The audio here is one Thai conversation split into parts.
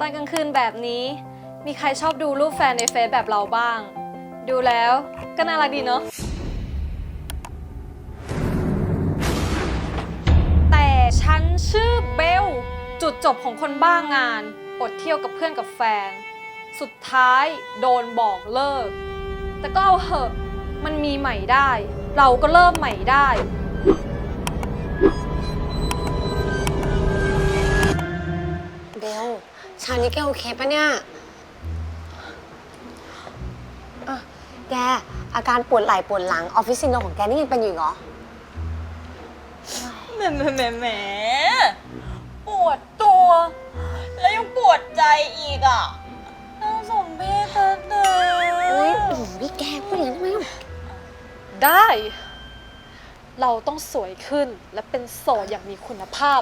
ตอนกลางคืนแบบนี้ มีใครชอบดูรูปแฟนในเฟซแบบเราบ้าง ดูแล้วก็น่ารักดีเนาะแต่ฉันชื่อเบล จุดจบของคนบ้างานอดเที่ยวกับเพื่อนกับแฟน สุดท้ายโดนบอกเลิก แต่ก็เอาเหอะมันมีใหม่ได้ เราก็เริ่มใหม่ได้ ลเช้านี้แกโอเคปะเนี่ยอะแกอาการปวดไหล่ปวดหลังออฟฟิศซินโดรมของแกนี่ยังเป็นอยู่อีกเหรอ แหมแหมแหมแหมปวดตัว แล้วยังปวดใจอีกอะน่าสมเพชเธอเธออุ้ยโอ้โหนี่แกพูดอย่างนั้นทำไมอะได้ เราต้องสวยขึ้นและเป็นโสดอย่างมีคุณภาพ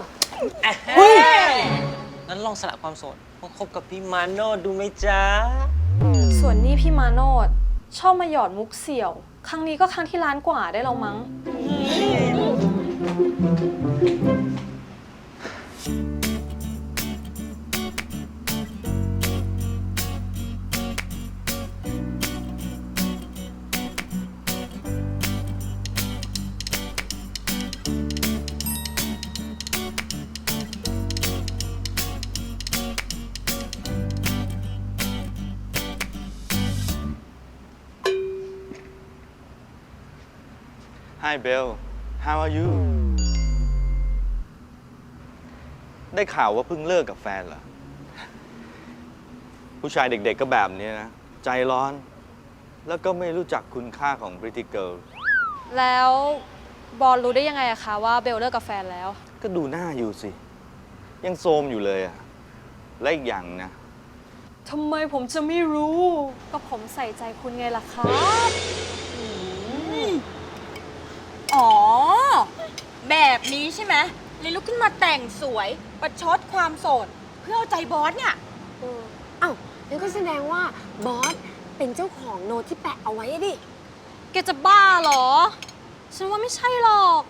งั้นลองสละความโสดมาคบกับพี่มาโนดดูไหมจ๊ะ ส่วนนี้พี่มาโนดชอบมาหยอดมุกเสี่ยว ครั้งนี้ก็ครั้งที่ร้านกว่าได้แล้วมั้ง Hi Bill how are you ได้ข่าวว่าเพิ่งเลิกกับแฟนเหรอ ผู้ชายเด็กๆก็แบบนี้นะ ใจร้อน แล้วก็ไม่รู้จักคุณค่าของ Pretty Girl แล้วบอลรู้ได้ยังไงอะคะว่าเบลเลิกกับแฟนแล้ว ก็ดูหน้าอยู่สิ ยังโซมอยู่เลยอะและอีกอย่างนะ ทำไมผมจะไม่รู้ ก็ผมใส่ใจคุณไงล่ะครับ อ๋อ แบบนี้ใช่ไหม เลยลุกขึ้นมาแต่งสวยประชดความโสด เพื่อเอาใจบอสเนี่ย เอออ้าวนั่นก็แสดงว่าบอสเป็นเจ้าของโน้ตที่แปะเอาไว้อะดิแกจะบ้าเหรอ ฉันว่าไม่ใช่หรอก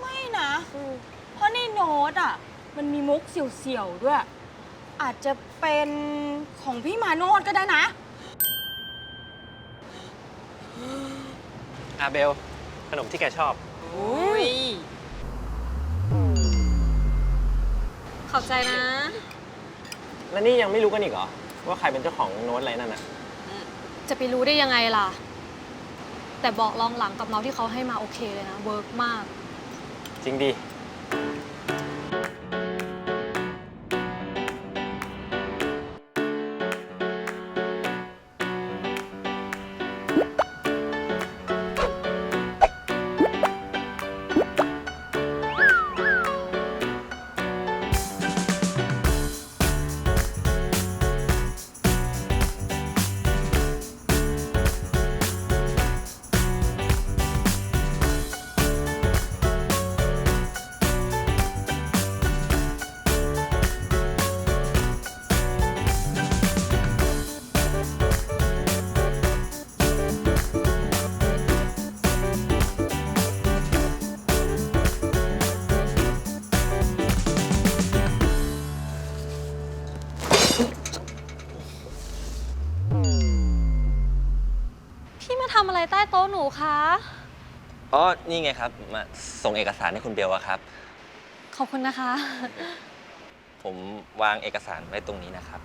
ไม่นะเพราะในโน้ตอะ มันมีมุกเสี่ยวๆด้วย อาจจะเป็นของพี่มาโนดก็ได้นะ อาเบล ขนมที่แกชอบ อุ้ยขอบใจนะ แล้วนี่ยังไม่รู้กันอีกเหรอ ว่าใครเป็นเจ้าของโน้ตอะไรนั่นน่ะ จะไปรู้ได้ยังไงล่ะ แต่บอกลองหลังกับเราที่เขาให้มาโอเคเลยนะ เวิร์กมาก จริงดี อะไรใต้โต๊ะหนูคะ อ๋อ นี่ไงครับ มาส่งเอกสารให้คุณเบลอะครับ ขอบคุณนะคะ ผมวางเอกสารไว้ตรงนี้นะครับ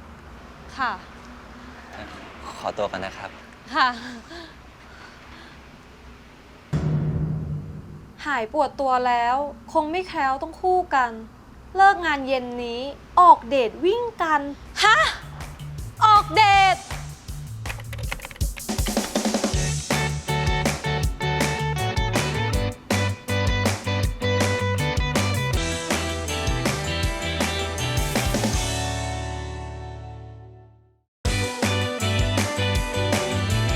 ค่ะ ขอตัวกันนะครับ ค่ะ หายปวดตัวแล้ว คงไม่แคล้วต้องคู่กัน เลิกงานเย็นนี้ ออกเดทวิ่งกันฮะออกเดท